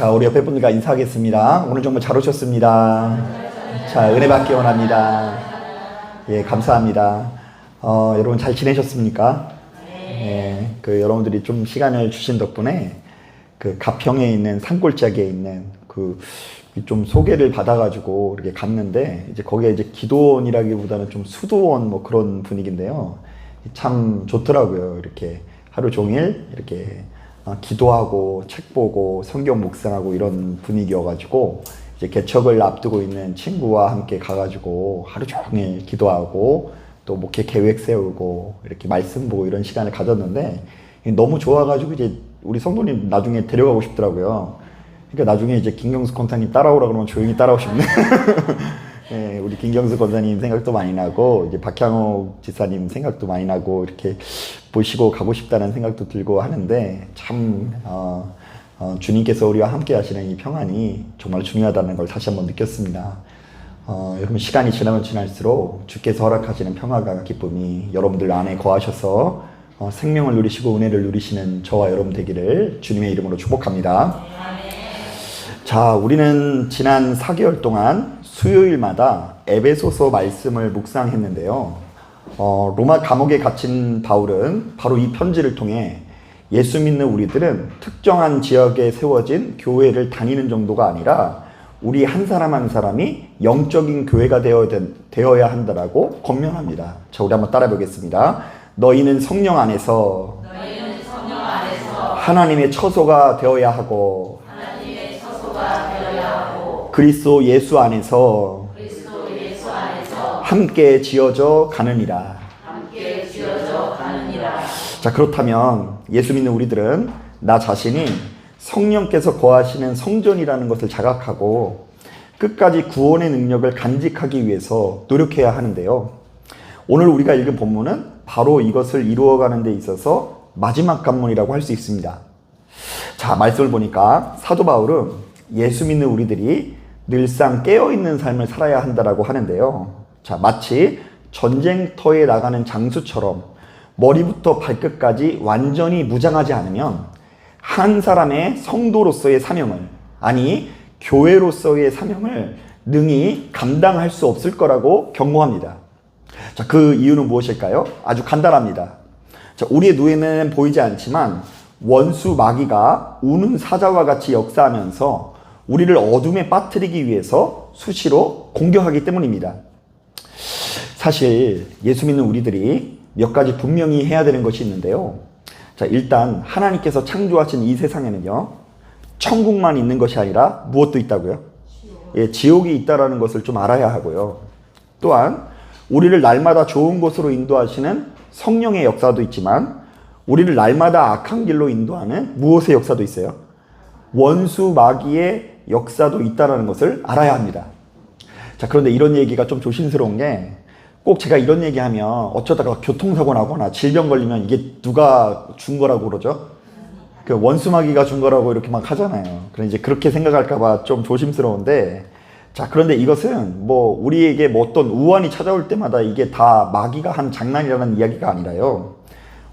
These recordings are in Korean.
자, 우리 옆에 분들과 인사하겠습니다. 오늘 정말 잘 오셨습니다. 자, 은혜 받기 원합니다. 예, 감사합니다. 어, 여러분 잘 지내셨습니까? 예, 그 여러분들이 좀 시간을 주신 덕분에 그 가평에 있는 산골짜기에 있는 그 좀 소개를 받아가지고 이렇게 갔는데 이제 거기에 이제 기도원이라기보다는 좀 수도원 뭐 그런 분위기인데요. 참 좋더라고요. 이렇게 하루 종일 이렇게 어, 기도하고 책 보고 성경 묵상하고 이런 분위기여가지고 이제 개척을 앞두고 있는 친구와 함께 가가지고 하루 종일 기도하고 또 목회 계획 세우고 이렇게 말씀 보고 이런 시간을 가졌는데 너무 좋아가지고 이제 우리 성도님 나중에 데려가고 싶더라고요. 그러니까 나중에 이제 김경수 권사님 따라오라 그러면 조용히 따라오시면 예, 우리 김경수 권사님 생각도 많이 나고 이제 박향옥 지사님 생각도 많이 나고 이렇게 보시고 가고 싶다는 생각도 들고 하는데 참 어, 어, 주님께서 우리와 함께 하시는 이 평안이 정말 중요하다는 걸 다시 한번 느꼈습니다. 어, 여러분 시간이 지나면 지날수록 주께서 허락하시는 평화가 기쁨이 여러분들 안에 거하셔서 어, 생명을 누리시고 은혜를 누리시는 저와 여러분 되기를 주님의 이름으로 축복합니다. 자, 우리는 지난 4개월 동안 수요일마다 에베소서 말씀을 묵상했는데요. 어, 로마 감옥에 갇힌 바울은 바로 이 편지를 통해 예수 믿는 우리들은 특정한 지역에 세워진 교회를 다니는 정도가 아니라 우리 한 사람 한 사람이 영적인 교회가 되어야, 한다라고 권면합니다. 자, 우리 한번 따라 보겠습니다. 너희는 성령 안에서 하나님의 처소가 되어야 하고 그리스도 예수 안에서 함께 지어져 가느니라. 자, 그렇다면 예수 믿는 우리들은 나 자신이 성령께서 거하시는 성전이라는 것을 자각하고 끝까지 구원의 능력을 간직하기 위해서 노력해야 하는데요. 오늘 우리가 읽은 본문은 바로 이것을 이루어가는 데 있어서 마지막 관문이라고 할 수 있습니다. 자, 말씀을 보니까 사도 바울은 예수 믿는 우리들이 늘상 깨어있는 삶을 살아야 한다라고 하는데요. 자, 마치 전쟁터에 나가는 장수처럼 머리부터 발끝까지 완전히 무장하지 않으면 한 사람의 성도로서의 사명을, 아니, 교회로서의 사명을 능히 감당할 수 없을 거라고 경고합니다. 자, 그 이유는 무엇일까요? 아주 간단합니다. 자, 우리의 눈에는 보이지 않지만 원수 마귀가 우는 사자와 같이 역사하면서 우리를 어둠에 빠뜨리기 위해서 수시로 공격하기 때문입니다. 사실 예수 믿는 우리들이 몇 가지 분명히 해야 되는 것이 있는데요. 자, 일단 하나님께서 창조하신 이 세상에는요. 천국만 있는 것이 아니라 무엇도 있다고요? 예, 지옥이 있다라는 것을 좀 알아야 하고요. 또한 우리를 날마다 좋은 곳으로 인도하시는 성령의 역사도 있지만 우리를 날마다 악한 길로 인도하는 무엇의 역사도 있어요? 원수 마귀의 역사도 있다라는 것을 알아야 합니다. 자, 그런데 이런 얘기가 좀 조심스러운 게 꼭 제가 이런 얘기하면 어쩌다가 교통사고 나거나 질병 걸리면 이게 누가 준 거라고 그러죠? 그 원수마귀가 준 거라고 이렇게 막 하잖아요. 그래 이제 그렇게 생각할까봐 좀 조심스러운데 자 그런데 이것은 뭐 우리에게 뭐 어떤 우환이 찾아올 때마다 이게 다 마귀가 한 장난이라는 이야기가 아니라요.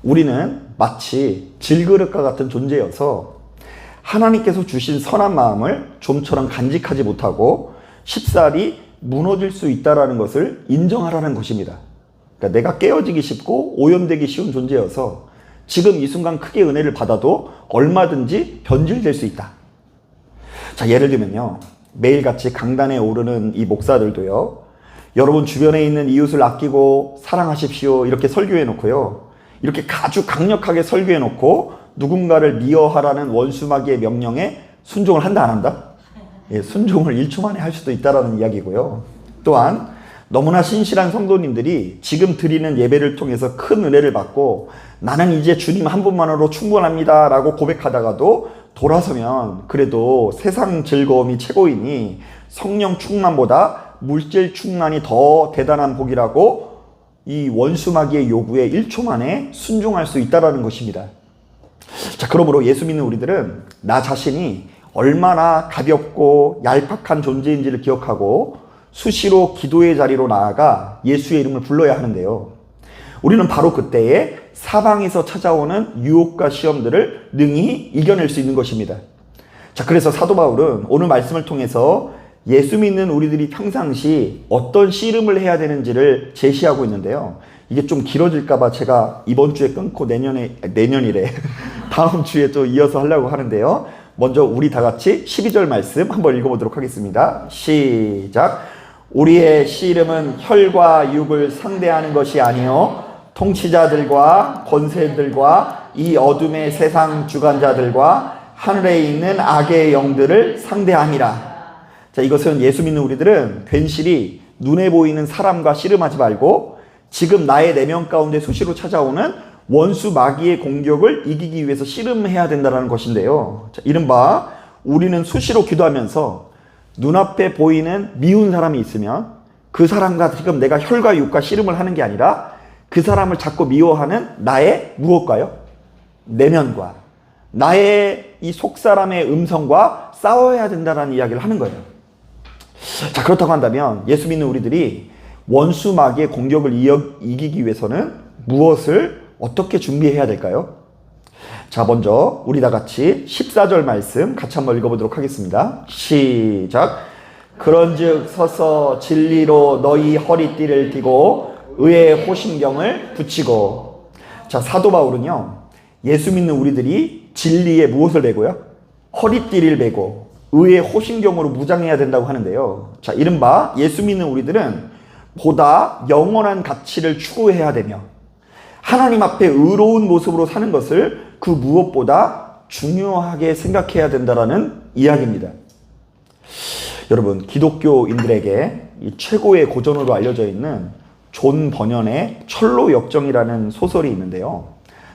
우리는 마치 질그릇과 같은 존재여서 하나님께서 주신 선한 마음을 좀처럼 간직하지 못하고 쉽사리 무너질 수 있다라는 것을 인정하라는 것입니다. 그러니까 내가 깨어지기 쉽고 오염되기 쉬운 존재여서 지금 이 순간 크게 은혜를 받아도 얼마든지 변질될 수 있다. 자, 예를 들면요. 매일같이 강단에 오르는 이 목사들도요. 여러분 주변에 있는 이웃을 아끼고 사랑하십시오. 이렇게 설교해 놓고요. 이렇게 아주 강력하게 설교해 놓고 누군가를 미워하라는 원수마귀의 명령에 순종을 한다 안 한다? 예, 순종을 1초 만에 할 수도 있다라는 이야기고요. 또한 너무나 신실한 성도님들이 지금 드리는 예배를 통해서 큰 은혜를 받고 나는 이제 주님 한 분만으로 충분합니다 라고 고백하다가도 돌아서면 그래도 세상 즐거움이 최고이니 성령 충만보다 물질 충만이 더 대단한 복이라고 이 원수마귀의 요구에 1초 만에 순종할 수 있다라는 것입니다. 자, 그러므로 예수 믿는 우리들은 나 자신이 얼마나 가볍고 얄팍한 존재인지를 기억하고 수시로 기도의 자리로 나아가 예수의 이름을 불러야 하는데요. 우리는 바로 그때에 사방에서 찾아오는 유혹과 시험들을 능히 이겨낼 수 있는 것입니다. 자, 그래서 사도 바울은 오늘 말씀을 통해서 예수 믿는 우리들이 평상시 어떤 씨름을 해야 되는지를 제시하고 있는데요. 이게 좀 길어질까봐 제가 이번 주에 끊고 내년에, 내년이래. 다음 주에 또 이어서 하려고 하는데요. 먼저 우리 다 같이 12절 말씀 한번 읽어보도록 하겠습니다. 시작. 우리의 씨름은 혈과 육을 상대하는 것이 아니요 통치자들과 권세들과 이 어둠의 세상 주관자들과 하늘에 있는 악의 영들을 상대함이라. 자, 이것은 예수 믿는 우리들은 괜시리 눈에 보이는 사람과 씨름하지 말고 지금 나의 내면 가운데 수시로 찾아오는 원수 마귀의 공격을 이기기 위해서 씨름해야 된다는 것인데요. 자, 이른바 우리는 수시로 기도하면서 눈앞에 보이는 미운 사람이 있으면 그 사람과 지금 내가 혈과 육과 씨름을 하는 게 아니라 그 사람을 자꾸 미워하는 나의 무엇과요? 내면과 나의 이 속사람의 음성과 싸워야 된다는 이야기를 하는 거예요. 자, 그렇다고 한다면 예수 믿는 우리들이 원수 마귀의 공격을 이기기 위해서는 무엇을 어떻게 준비해야 될까요? 자, 먼저 우리 다 같이 14절 말씀 같이 한번 읽어보도록 하겠습니다. 시작. 그런즉 서서 진리로 너희 허리띠를 띠고 의의 호신경을 붙이고. 자, 사도 바울은요. 예수 믿는 우리들이 진리에 무엇을 메고요? 허리띠를 메고 의의 호신경으로 무장해야 된다고 하는데요. 자, 이른바 예수 믿는 우리들은 보다 영원한 가치를 추구해야 되며 하나님 앞에 의로운 모습으로 사는 것을 그 무엇보다 중요하게 생각해야 된다라는 이야기입니다. 여러분, 기독교인들에게 이 최고의 고전으로 알려져 있는 존 버년의 철로 역정이라는 소설이 있는데요.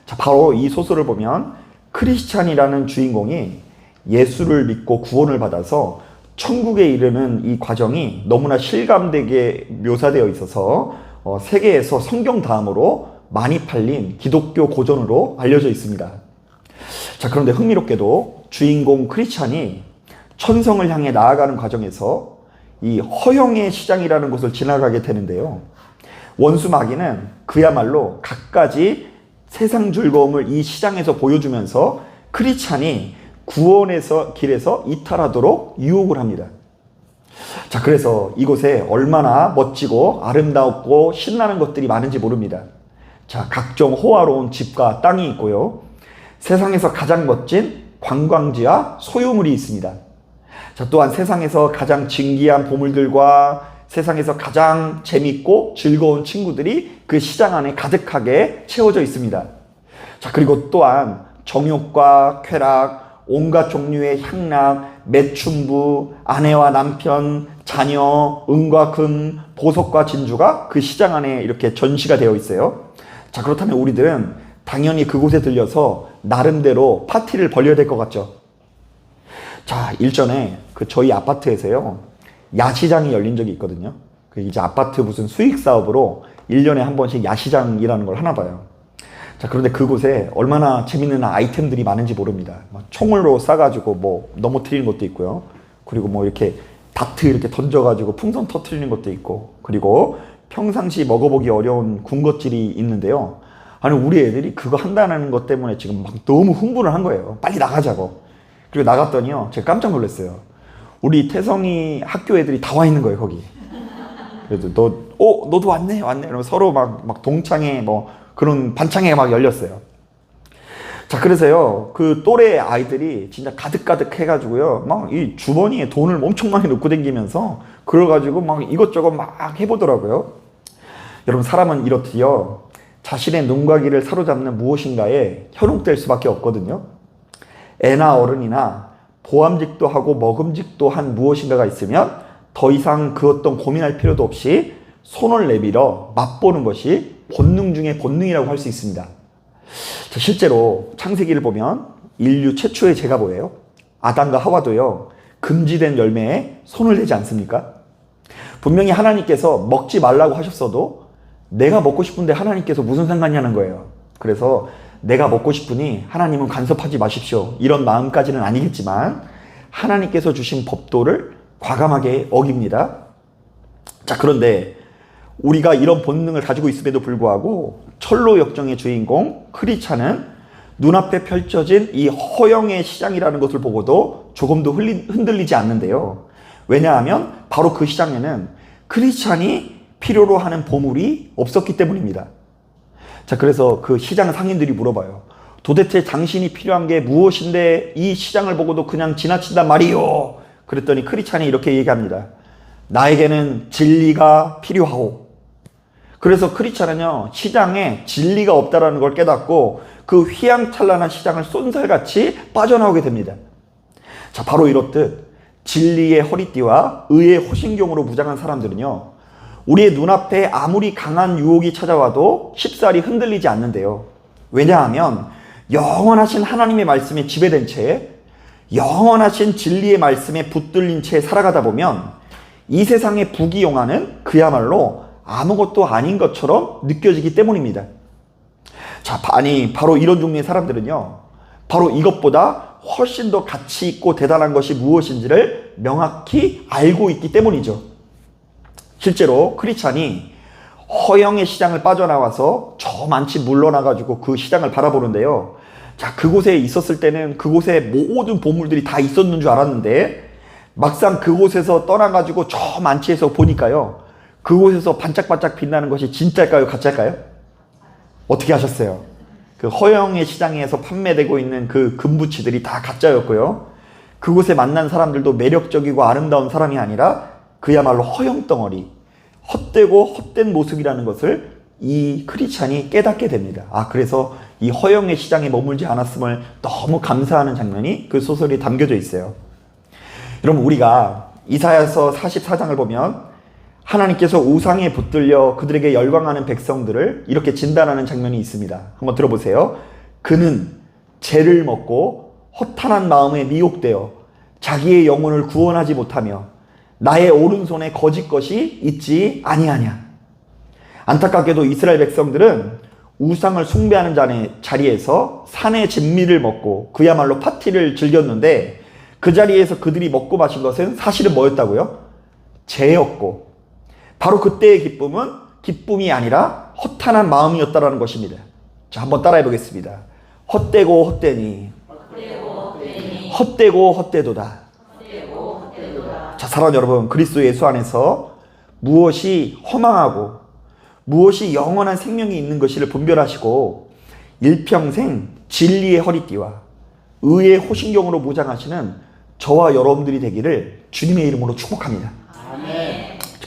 자, 바로 이 소설을 보면 크리스찬이라는 주인공이 예수를 믿고 구원을 받아서 천국에 이르는 이 과정이 너무나 실감되게 묘사되어 있어서 어, 세계에서 성경 다음으로 많이 팔린 기독교 고전으로 알려져 있습니다. 자, 그런데 흥미롭게도 주인공 크리스찬이 천성을 향해 나아가는 과정에서 이 허영의 시장이라는 곳을 지나가게 되는데요. 원수 마귀는 그야말로 갖가지 세상 즐거움을 이 시장에서 보여주면서 크리스찬이 구원에서 길에서 이탈하도록 유혹을 합니다. 자, 그래서 이곳에 얼마나 멋지고 아름답고 신나는 것들이 많은지 모릅니다. 자, 각종 호화로운 집과 땅이 있고요. 세상에서 가장 멋진 관광지와 소유물이 있습니다. 자, 또한 세상에서 가장 진기한 보물들과 세상에서 가장 재밌고 즐거운 친구들이 그 시장 안에 가득하게 채워져 있습니다. 자, 그리고 또한 정욕과 쾌락, 온갖 종류의 향락, 매춘부, 아내와 남편, 자녀, 은과 금, 보석과 진주가 그 시장 안에 이렇게 전시가 되어 있어요. 자, 그렇다면 우리들은 당연히 그곳에 들려서 나름대로 파티를 벌려야 될 것 같죠. 자, 일전에 그 저희 아파트에서요. 야시장이 열린 적이 있거든요. 그 이제 아파트 무슨 수익 사업으로 1년에 한 번씩 야시장이라는 걸 하나 봐요. 자, 그런데 그곳에 얼마나 재밌는 아이템들이 많은지 모릅니다. 막 총으로 싸가지고 뭐 넘어뜨리는 것도 있고요. 그리고 뭐 이렇게 다트 이렇게 던져가지고 풍선 터트리는 것도 있고, 그리고 평상시 먹어보기 어려운 군것질이 있는데요. 아니, 우리 애들이 그거 한다는 것 때문에 지금 막 너무 흥분을 한 거예요. 빨리 나가자고. 그리고 나갔더니요. 제가 깜짝 놀랐어요. 우리 태성이 학교 애들이 다 와 있는 거예요, 거기. 그래도 너, 어, 너도 왔네, 왔네. 이러면 서로 막, 막 동창회 뭐 그런 반창회가 막 열렸어요. 자, 그래서요, 그 또래 아이들이 진짜 가득가득 해가지고요, 막 이 주머니에 돈을 엄청 많이 넣고 다니면서, 그래가지고 막 이것저것 막 해보더라고요. 여러분, 사람은 이렇듯요, 자신의 눈과 귀를 사로잡는 무엇인가에 현혹될 수밖에 없거든요. 애나 어른이나 보암직도 하고 먹음직도 한 무엇인가가 있으면 더 이상 그 어떤 고민할 필요도 없이 손을 내밀어 맛보는 것이 본능 중의 본능이라고 할 수 있습니다. 자, 실제로 창세기를 보면 인류 최초의 죄가 뭐예요? 아담과 하와도요, 금지된 열매에 손을 대지 않습니까? 분명히 하나님께서 먹지 말라고 하셨어도 내가 먹고 싶은데 하나님께서 무슨 상관이냐는 거예요. 그래서 내가 먹고 싶으니 하나님은 간섭하지 마십시오. 이런 마음까지는 아니겠지만 하나님께서 주신 법도를 과감하게 어깁니다. 자, 그런데 우리가 이런 본능을 가지고 있음에도 불구하고 철로 역정의 주인공 크리차는 눈앞에 펼쳐진 이 허영의 시장이라는 것을 보고도 조금도 흔들리지 않는데요. 왜냐하면 바로 그 시장에는 크리스찬이 필요로 하는 보물이 없었기 때문입니다. 자, 그래서 그 시장 상인들이 물어봐요. 도대체 당신이 필요한 게 무엇인데 이 시장을 보고도 그냥 지나친단 말이요. 그랬더니 크리찬이 이렇게 얘기합니다. 나에게는 진리가 필요하오. 그래서 크리찬은요, 시장에 진리가 없다라는 걸 깨닫고 그 휘황찬란한 시장을 쏜살같이 빠져나오게 됩니다. 자, 바로 이렇듯 진리의 허리띠와 의의 호신경으로 무장한 사람들은요, 우리의 눈앞에 아무리 강한 유혹이 찾아와도 쉽사리 흔들리지 않는데요. 왜냐하면 영원하신 하나님의 말씀에 지배된 채 영원하신 진리의 말씀에 붙들린 채 살아가다 보면 이 세상의 부귀영화는 그야말로 아무것도 아닌 것처럼 느껴지기 때문입니다. 자, 아니, 바로 이런 종류의 사람들은요, 바로 이것보다 훨씬 더 가치 있고 대단한 것이 무엇인지를 명확히 알고 있기 때문이죠. 실제로 크리스찬이 허영의 시장을 빠져나와서 저 많이 물러나가지고 그 시장을 바라보는데요. 자, 그곳에 있었을 때는 그곳에 모든 보물들이 다 있었는 줄 알았는데 막상 그곳에서 떠나가지고 저 만치에서 보니까요. 그곳에서 반짝반짝 빛나는 것이 진짜일까요? 가짜일까요? 어떻게 하셨어요? 그 허영의 시장에서 판매되고 있는 그 금부치들이 다 가짜였고요. 그곳에 만난 사람들도 매력적이고 아름다운 사람이 아니라 그야말로 허영덩어리, 헛되고 헛된 모습이라는 것을 이 크리스찬이 깨닫게 됩니다. 아, 그래서 이 허영의 시장에 머물지 않았음을 너무 감사하는 장면이 그 소설에 담겨져 있어요. 여러분, 우리가 이사야서 44장을 보면 하나님께서 우상에 붙들려 그들에게 열광하는 백성들을 이렇게 진단하는 장면이 있습니다. 한번 들어보세요. 그는 죄를 먹고 허탄한 마음에 미혹되어 자기의 영혼을 구원하지 못하며 나의 오른손에 거짓 것이 있지 아니하냐. 안타깝게도 이스라엘 백성들은 우상을 숭배하는 자리- 자리에서 산의 진미를 먹고 그야말로 파티를 즐겼는데 그 자리에서 그들이 먹고 마신 것은 사실은 뭐였다고요? 죄였고 바로 그때의 기쁨은 기쁨이 아니라 허탄한 마음이었다라는 것입니다. 자, 한번 따라해 보겠습니다. 헛되고 헛되니 헛되고 헛되도다. 자, 사랑하는 여러분, 그리스도 예수 안에서 무엇이 허망하고 무엇이 영원한 생명이 있는 것을 분별하시고 일평생 진리의 허리띠와 의의 호신경으로 무장하시는 저와 여러분들이 되기를 주님의 이름으로 축복합니다.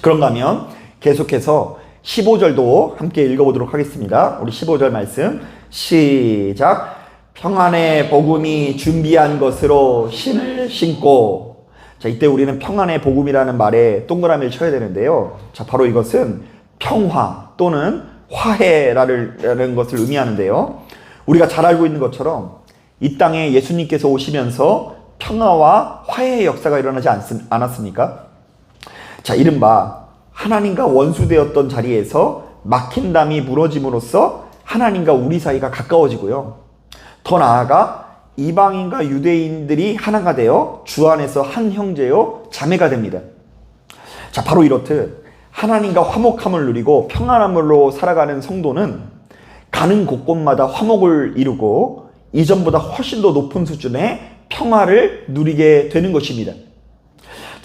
그런가 하면 계속해서 15절도 함께 읽어보도록 하겠습니다. 우리 15절 말씀 시작. 평안의 복음이 준비한 것으로 신을 신고 자 이때 우리는 평안의 복음이라는 말에 동그라미를 쳐야 되는데요. 자 바로 이것은 평화 또는 화해라는 것을 의미하는데요. 우리가 잘 알고 있는 것처럼 이 땅에 예수님께서 오시면서 평화와 화해의 역사가 일어나지 않- 않았습니까? 자, 이른바 하나님과 원수되었던 자리에서 막힌 담이 무너짐으로써 하나님과 우리 사이가 가까워지고요. 더 나아가 이방인과 유대인들이 하나가 되어 주 안에서 한 형제요 자매가 됩니다. 자, 바로 이렇듯 하나님과 화목함을 누리고 평안함으로 살아가는 성도는 가는 곳곳마다 화목을 이루고 이전보다 훨씬 더 높은 수준의 평화를 누리게 되는 것입니다.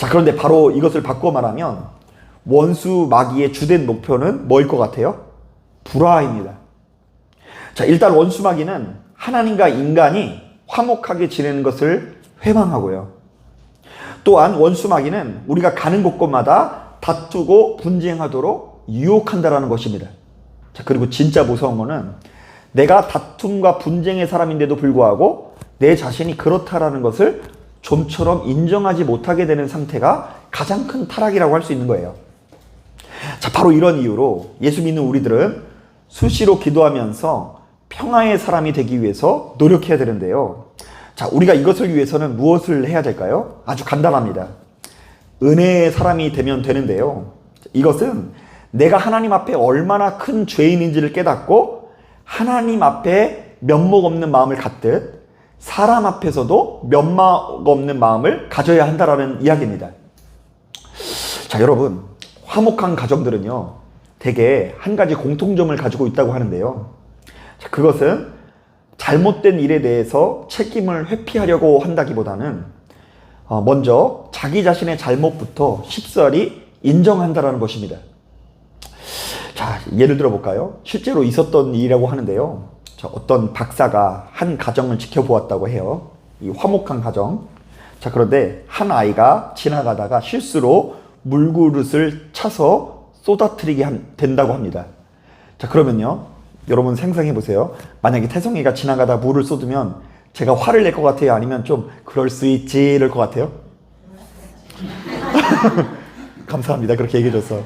자, 그런데 바로 이것을 바꿔 말하면 원수 마귀의 주된 목표는 뭐일 것 같아요? 불화입니다. 자, 일단 원수 마귀는 하나님과 인간이 화목하게 지내는 것을 회망하고요. 또한 원수 마귀는 우리가 가는 곳곳마다 다투고 분쟁하도록 유혹한다라는 것입니다. 자, 그리고 진짜 무서운 거는 내가 다툼과 분쟁의 사람인데도 불구하고 내 자신이 그렇다라는 것을 좀처럼 인정하지 못하게 되는 상태가 가장 큰 타락이라고 할 수 있는 거예요. 자, 바로 이런 이유로 예수 믿는 우리들은 수시로 기도하면서 평화의 사람이 되기 위해서 노력해야 되는데요. 자, 우리가 이것을 위해서는 무엇을 해야 될까요? 아주 간단합니다. 은혜의 사람이 되면 되는데요. 이것은 내가 하나님 앞에 얼마나 큰 죄인인지를 깨닫고 하나님 앞에 면목 없는 마음을 갖듯 사람 앞에서도 면목 없는 마음을 가져야 한다라는 이야기입니다. 자, 여러분. 화목한 가정들은요. 대개 한 가지 공통점을 가지고 있다고 하는데요. 자, 그것은 잘못된 일에 대해서 책임을 회피하려고 한다기보다는 어, 먼저 자기 자신의 잘못부터 쉽사리 인정한다라는 것입니다. 자, 예를 들어 볼까요? 실제로 있었던 일이라고 하는데요. 자, 어떤 박사가 한 가정을 지켜보았다고 해요. 이 화목한 가정. 자, 그런데 한 아이가 지나가다가 실수로 물그릇을 차서 쏟아뜨리게 한- 된다고 합니다. 자, 그러면요. 여러분 생각해 보세요. 만약에 태성이가 지나가다 물을 쏟으면 제가 화를 낼 것 같아요? 아니면 좀 그럴 수 있지 이럴 것 같아요? 감사합니다. 그렇게 얘기해 줘서.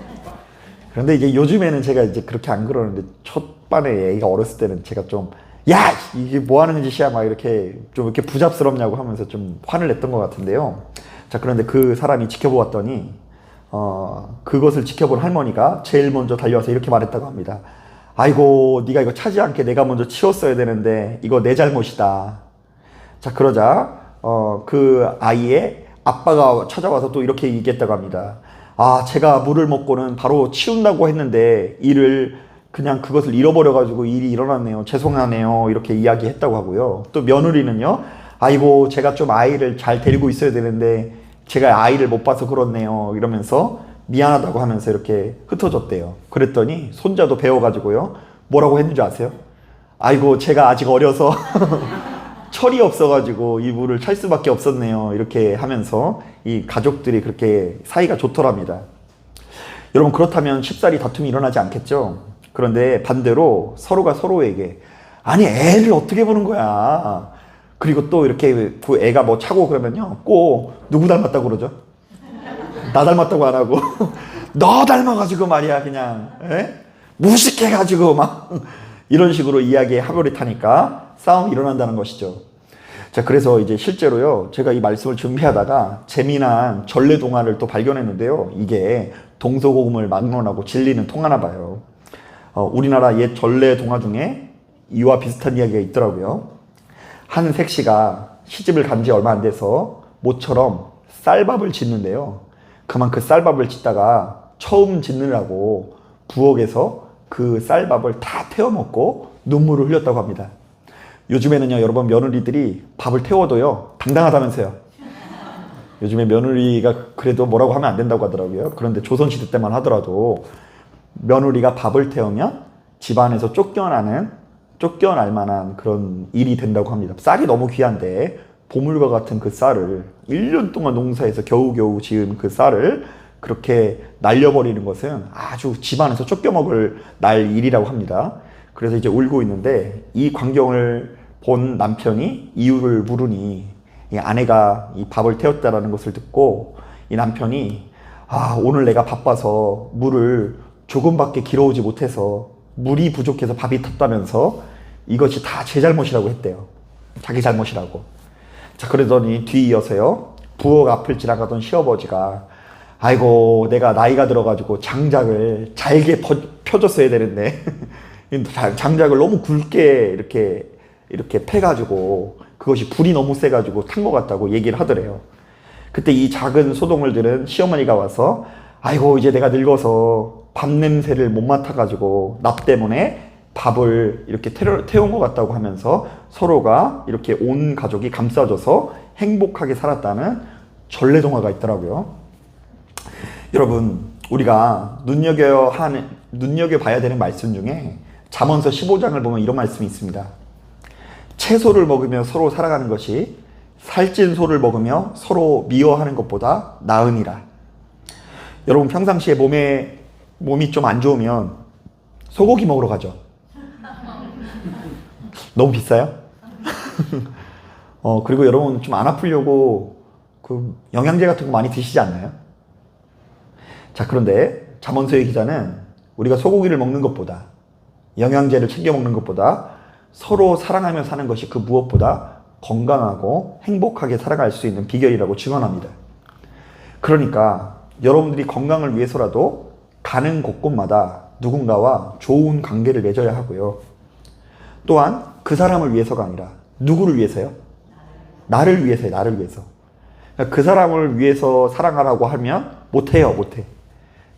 그런데 이게 요즘에는 제가 이제 그렇게 안 그러는데 첫반에 애가 어렸을 때는 제가 좀 야! 이게 뭐 하는 짓이야? 막 이렇게 좀 이렇게 부잡스럽냐고 하면서 좀 화를 냈던 것 같은데요. 자, 그런데 그 사람이 지켜보았더니, 어, 그것을 지켜본 할머니가 제일 먼저 달려와서 이렇게 말했다고 합니다. 아이고, 네가 이거 차지 않게 내가 먼저 치웠어야 되는데, 이거 내 잘못이다. 자, 그러자, 어, 그 아이의 아빠가 찾아와서 또 이렇게 얘기했다고 합니다. 아, 제가 물을 먹고는 바로 치운다고 했는데, 일을 그냥 그것을 잃어버려가지고 일이 일어났네요. 죄송하네요. 이렇게 이야기했다고 하고요. 또 며느리는요, 아이고, 제가 좀 아이를 잘 데리고 있어야 되는데, 제가 아이를 못 봐서 그렇네요. 이러면서 미안하다고 하면서 이렇게 흩어졌대요. 그랬더니 손자도 배워가지고요. 뭐라고 했는지 아세요? 아이고, 제가 아직 어려서 철이 없어가지고 이 물을 찰 수밖에 없었네요. 이렇게 하면서 이 가족들이 그렇게 사이가 좋더랍니다. 여러분 그렇다면 쉽사리 다툼이 일어나지 않겠죠? 그런데 반대로 서로가 서로에게 아니 애를 어떻게 보는 거야? 그리고 또 이렇게 그 애가 뭐 차고 그러면요 꼭 누구 닮았다고 그러죠? 나 닮았다고 안 하고 너 닮아가지고 말이야 그냥 에? 무식해가지고 막 이런 식으로 이야기에 하고를 타니까 싸움이 일어난다는 것이죠. 자, 그래서 이제 실제로요, 제가 이 말씀을 준비하다가 재미난 전래 동화를 또 발견했는데요. 이게 동서고금을 막론하고 진리는 통하나 봐요. 어, 우리나라 옛 전래 동화 중에 이와 비슷한 이야기가 있더라고요. 한 색시가 시집을 간 지 얼마 안 돼서 모처럼 쌀밥을 짓는데요. 그만 그 쌀밥을 짓다가 처음 짓느라고 부엌에서 그 쌀밥을 다 태워 먹고 눈물을 흘렸다고 합니다. 요즘에는요, 여러분 며느리들이 밥을 태워도요, 당당하다면서요. 요즘에 며느리가 그래도 뭐라고 하면 안 된다고 하더라고요. 그런데 조선시대 때만 하더라도 며느리가 밥을 태우면 집안에서 쫓겨나는, 쫓겨날 만한 그런 일이 된다고 합니다. 쌀이 너무 귀한데, 보물과 같은 그 쌀을 1년 동안 농사해서 겨우겨우 지은 그 쌀을 그렇게 날려버리는 것은 아주 집안에서 쫓겨먹을 날 일이라고 합니다. 그래서 이제 울고 있는데 이 광경을 본 남편이 이유를 물으니 이 아내가 이 밥을 태웠다라는 것을 듣고 이 남편이 아 오늘 내가 바빠서 물을 조금밖에 길어오지 못해서 물이 부족해서 밥이 탔다면서 이것이 다 제 잘못이라고 했대요. 자기 잘못이라고. 자 그러더니 뒤이어서요 부엌 앞을 지나가던 시어버지가 아이고 내가 나이가 들어가지고 장작을 잘게 퍼, 펴줬어야 되는데 장- 장작을 너무 굵게 이렇게 이렇게 패가지고 그것이 불이 너무 세가지고 탄 것 같다고 얘기를 하더래요. 그때 이 작은 소동을 들은 시어머니가 와서 아이고 이제 내가 늙어서 밥 냄새를 못 맡아가지고 나 때문에 밥을 이렇게 태운 것 같다고 하면서 서로가 이렇게 온 가족이 감싸줘서 행복하게 살았다는 전래동화가 있더라고요. 여러분 우리가 눈여겨 하는 눈여겨 봐야 되는 말씀 중에 잠언서 15장을 보면 이런 말씀이 있습니다. 채소를 먹으며 서로 살아가는 것이 살찐 소를 먹으며 서로 미워하는 것보다 나으니라. 여러분 평상시에 몸에 몸이 좀 안 좋으면 소고기 먹으러 가죠. 너무 비싸요? 어 그리고 여러분 좀 안 아프려고 그 영양제 같은 거 많이 드시지 않나요? 자, 그런데 잠언서의 기자는 우리가 소고기를 먹는 것보다 영양제를 챙겨 먹는 것보다 서로 사랑하며 사는 것이 그 무엇보다 건강하고 행복하게 살아갈 수 있는 비결이라고 증언합니다. 그러니까 여러분들이 건강을 위해서라도 가는 곳곳마다 누군가와 좋은 관계를 맺어야 하고요. 또한 그 사람을 위해서가 아니라 누구를 위해서요? 나를 위해서요, 나를 위해서. 그 사람을 위해서 사랑하라고 하면 못해요, 못해.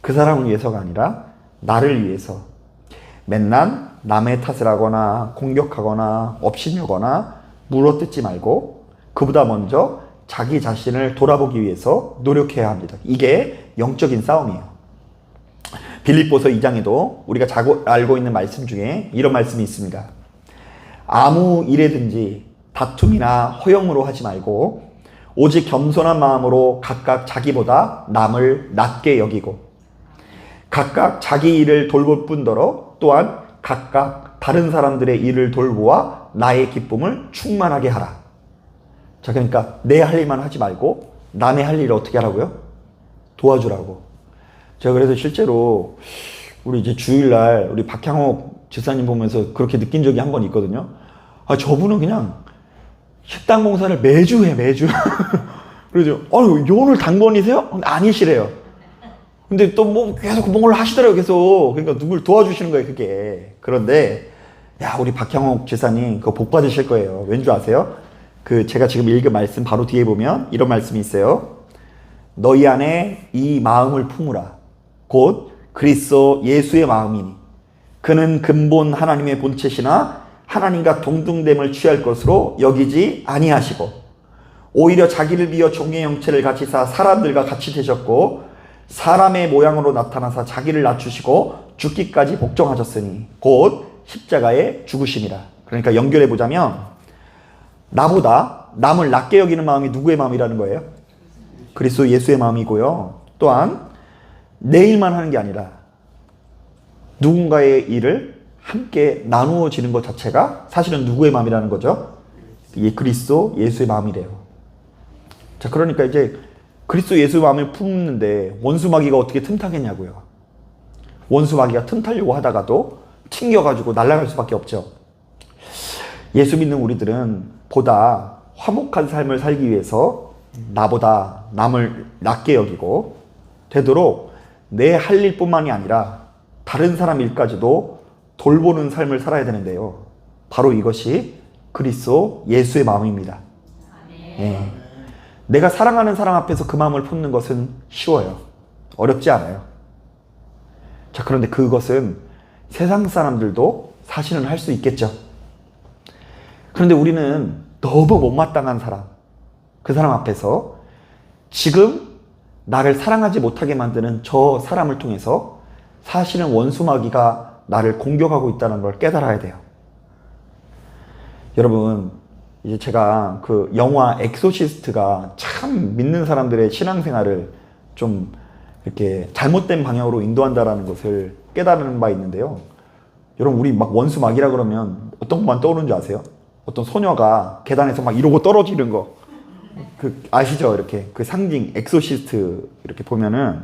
그 사람을 위해서가 아니라 나를 위해서 맨날 남의 탓을 하거나 공격하거나 업신여거나 물어뜯지 말고 그보다 먼저 자기 자신을 돌아보기 위해서 노력해야 합니다. 이게 영적인 싸움이에요. 빌립보서 2장에도 우리가 자고 알고 있는 말씀 중에 이런 말씀이 있습니다. 아무 일에든지 다툼이나 허영으로 하지 말고 오직 겸손한 마음으로 각각 자기보다 남을 낮게 여기고 각각 자기 일을 돌볼 뿐더러 또한 각각 다른 사람들의 일을 돌보아 나의 기쁨을 충만하게 하라. 자, 그러니까 내 할 일만 하지 말고 남의 할 일을 어떻게 하라고요? 도와주라고. 제가 그래서 실제로 우리 이제 주일날 우리 박향옥 지사님 보면서 그렇게 느낀 적이 한 번 있거든요. 아, 저분은 그냥 식당 봉사를 매주 해, 매주. 그러죠. 아유, 오늘 당번이세요? 아니시래요. 근데 또 뭐 계속 뭘 하시더라고요, 계속. 그러니까 누굴 도와주시는 거예요, 그게. 그런데, 야, 우리 박형옥 지사님, 그거 복 받으실 거예요. 왠 줄 아세요? 그, 제가 지금 읽은 말씀 바로 뒤에 보면 이런 말씀이 있어요. 너희 안에 이 마음을 품으라. 곧 그리스도 예수의 마음이니. 그는 근본 하나님의 본체시나 하나님과 동등됨을 취할 것으로 여기지 아니하시고 오히려 자기를 비어 종의 형체를 같이 사 사람들과 같이 되셨고 사람의 모양으로 나타나사 자기를 낮추시고 죽기까지 복종하셨으니 곧 십자가에 죽으심이라. 그러니까 연결해 보자면 나보다 남을 낮게 여기는 마음이 누구의 마음이라는 거예요? 그리스도 예수의 마음이고요. 또한 내 일만 하는 게 아니라 누군가의 일을 함께 나누어지는 것 자체가 사실은 누구의 마음이라는 거죠? 이게 그리스도 예수의 마음이래요. 자, 그러니까 이제 그리스도 예수의 마음을 품는데 원수 마귀가 어떻게 틈타겠냐고요. 원수 마귀가 틈타려고 하다가도 튕겨가지고 날아갈 수밖에 없죠. 예수 믿는 우리들은 보다 화목한 삶을 살기 위해서 나보다 남을 낮게 여기고 되도록 내 할 일뿐만이 아니라 다른 사람 일까지도 돌보는 삶을 살아야 되는데요. 바로 이것이 그리스도 예수의 마음입니다. 예. 내가 사랑하는 사람 앞에서 그 마음을 품는 것은 쉬워요. 어렵지 않아요. 자, 그런데 그것은 세상 사람들도 사실은 할 수 있겠죠. 그런데 우리는 너무 못마땅한 사람, 그 사람 앞에서 지금 나를 사랑하지 못하게 만드는 저 사람을 통해서 사실은 원수마귀가 나를 공격하고 있다는 걸 깨달아야 돼요. 여러분, 이제 제가 그 영화 엑소시스트가 참 믿는 사람들의 신앙생활을 좀 이렇게 잘못된 방향으로 인도한다라는 것을 깨달은 바 있는데요. 여러분, 우리 막 원수 막이라 그러면 어떤 것만 떠오르는 줄 아세요? 어떤 소녀가 계단에서 막 이러고 떨어지는 거. 그, 아시죠? 이렇게. 그 상징, 엑소시스트 이렇게 보면은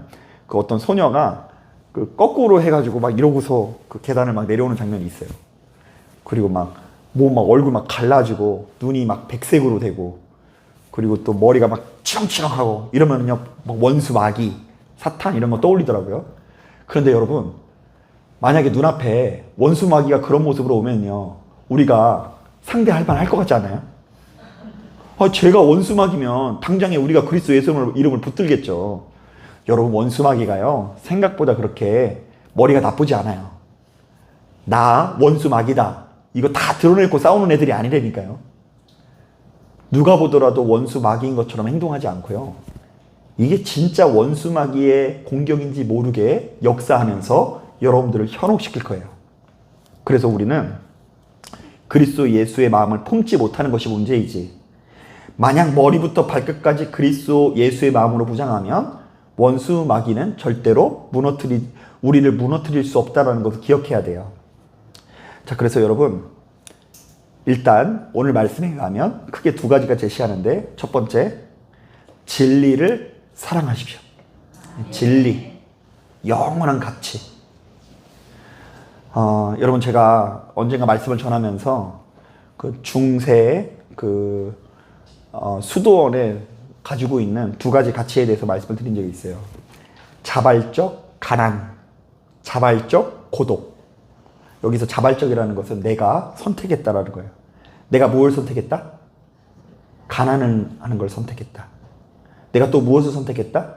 그 어떤 소녀가 그 거꾸로 해가지고 막 이러고서 그 계단을 막 내려오는 장면이 있어요. 그리고 막, 뭐막 얼굴 막 갈라지고, 눈이 막 백색으로 되고, 그리고 또 머리가 막 치렁치렁하고, 이러면요, 막 원수, 마귀, 사탄 이런 거 떠올리더라고요. 그런데 여러분, 만약에 눈앞에 원수, 마귀가 그런 모습으로 오면요, 우리가 상대할 만할 것 같지 않아요? 아, 제가 원수, 마귀면 당장에 우리가 그리스도 예수의 이름을 붙들겠죠. 여러분 원수 마귀가요 생각보다 그렇게 머리가 나쁘지 않아요. 나 원수 마귀다 이거 다 드러내고 싸우는 애들이 아니라니까요. 누가 보더라도 원수 마귀인 것처럼 행동하지 않고요. 이게 진짜 원수 마귀의 공격인지 모르게 역사하면서 여러분들을 현혹시킬 거예요. 그래서 우리는 그리스도 예수의 마음을 품지 못하는 것이 문제이지. 만약 머리부터 발끝까지 그리스도 예수의 마음으로 부장하면 원수 마귀는 절대로 무너뜨리 우리를 무너뜨릴 수 없다라는 것을 기억해야 돼요. 자, 그래서 여러분 일단 오늘 말씀에 가면 크게 두 가지가 제시하는데 첫 번째 진리를 사랑하십시오. 진리, 영원한 가치. 어, 여러분 제가 언젠가 말씀을 전하면서 그 중세 그 어, 수도원에 가지고 있는 두 가지 가치에 대해서 말씀을 드린 적이 있어요. 자발적 가난, 자발적 고독. 여기서 자발적이라는 것은 내가 선택했다라는 거예요. 내가 무엇을 선택했다? 가난을 하는 걸 선택했다. 내가 또 무엇을 선택했다?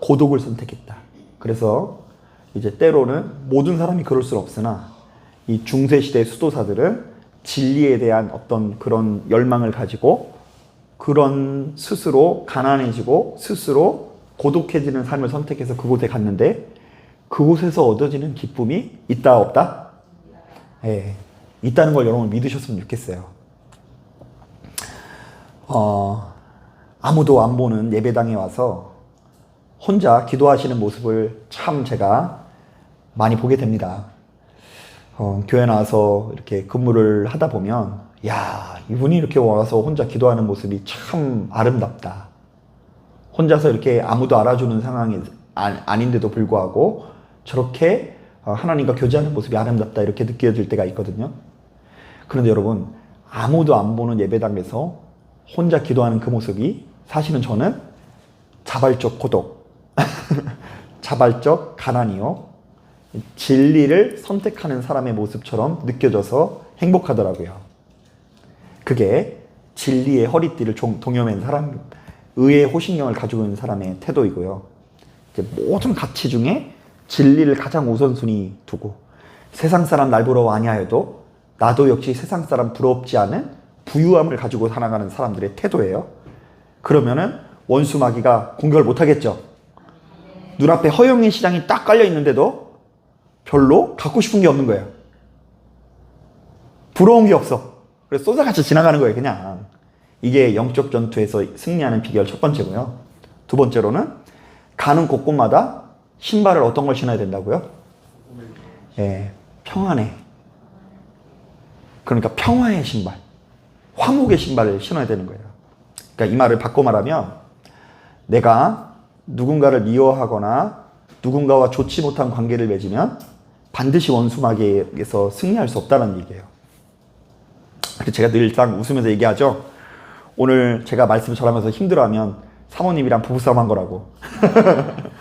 고독을 선택했다. 그래서 이제 때로는 모든 사람이 그럴 수는 없으나 이 중세 시대 수도사들은 진리에 대한 어떤 그런 열망을 가지고 그런 스스로 가난해지고 스스로 고독해지는 삶을 선택해서 그곳에 갔는데 그곳에서 얻어지는 기쁨이 있다 없다? 예, 있다는 걸 여러분 믿으셨으면 좋겠어요. 어, 아무도 안 보는 예배당에 와서 혼자 기도하시는 모습을 참 제가 많이 보게 됩니다. 어, 교회 나와서 이렇게 근무를 하다 보면, 야, 이분이 이렇게 와서 혼자 기도하는 모습이 참 아름답다. 혼자서 이렇게 아무도 알아주는 상황이 아- 아닌데도 불구하고 저렇게 어, 하나님과 교제하는 모습이 아름답다. 이렇게 느껴질 때가 있거든요. 그런데 여러분, 아무도 안 보는 예배당에서 혼자 기도하는 그 모습이 사실은 저는 자발적 고독, 자발적 가난이요. 진리를 선택하는 사람의 모습처럼 느껴져서 행복하더라고요. 그게 진리의 허리띠를 종- 동여맨 사람, 의의 호신경을 가지고 있는 사람의 태도이고요. 모든 가치 중에 진리를 가장 우선순위 두고 세상 사람 날 보러 아니하여도 나도 역시 세상 사람 부럽지 않은 부유함을 가지고 살아가는 사람들의 태도예요. 그러면은 원수 마귀가 공격을 못 하겠죠. 눈앞에 허영의 시장이 딱 깔려 있는데도 별로 갖고 싶은 게 없는 거예요. 부러운 게 없어. 그래서 쏟아같이 지나가는 거예요, 그냥. 이게 영적 전투에서 승리하는 비결 첫 번째고요. 두 번째로는 가는 곳곳마다 신발을 어떤 걸 신어야 된다고요? 예, 평안해. 그러니까 평화의 신발, 화목의 신발을 신어야 되는 거예요. 그러니까 이 말을 바꿔 말하면 내가 누군가를 미워하거나 누군가와 좋지 못한 관계를 맺으면 반드시 원수마귀에서 승리할 수 없다는 얘기예요. 제가 늘상 웃으면서 얘기하죠. 오늘 제가 말씀 전하면서 힘들어하면 사모님이랑 부부싸움 한 거라고.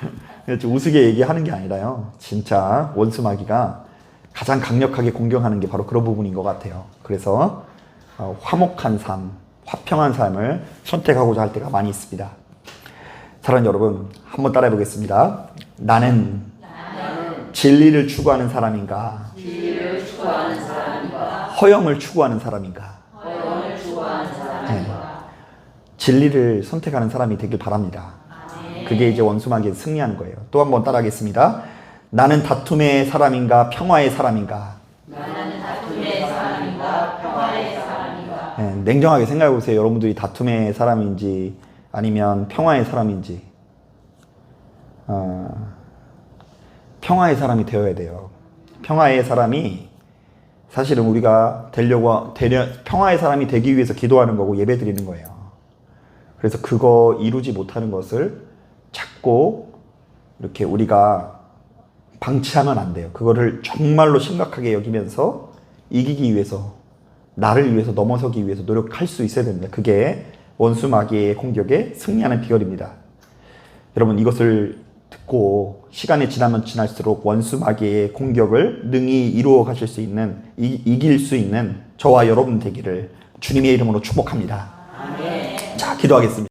우스개 얘기하는 게 아니라요. 진짜 원수마귀가 가장 강력하게 공격하는 게 바로 그런 부분인 것 같아요. 그래서 어, 화목한 삶, 화평한 삶을 선택하고자 할 때가 많이 있습니다. 사랑하는 여러분, 한번 따라해 보겠습니다. 나는 진리를 추구하는 사람인가? 허영을 추구하는 사람인가? 네. 진리를 선택하는 사람이 되길 바랍니다. 그게 이제 원수마귀에 승리하는 거예요. 또 한번 따라하겠습니다. 나는 다툼의 사람인가? 평화의 사람인가? 네, 냉정하게 생각해 보세요. 여러분들이 다툼의 사람인지 아니면 평화의 사람인지. 어, 평화의 사람이 되어야 돼요. 평화의 사람이 사실은 우리가 되려고 되려 평화의 사람이 되기 위해서 기도하는 거고 예배 드리는 거예요. 그래서 그거 이루지 못하는 것을 자꾸 이렇게 우리가 방치하면 안 돼요. 그거를 정말로 심각하게 여기면서 이기기 위해서 나를 위해서 넘어서기 위해서 노력할 수 있어야 됩니다. 그게 원수 마귀의 공격에 승리하는 비결입니다. 여러분 이것을 듣고 시간이 지나면 지날수록 원수 마귀의 공격을 능히 이루어 가실 수 있는 이, 이길 수 있는 저와 여러분 되기를 주님의 이름으로 축복합니다. 자 기도하겠습니다.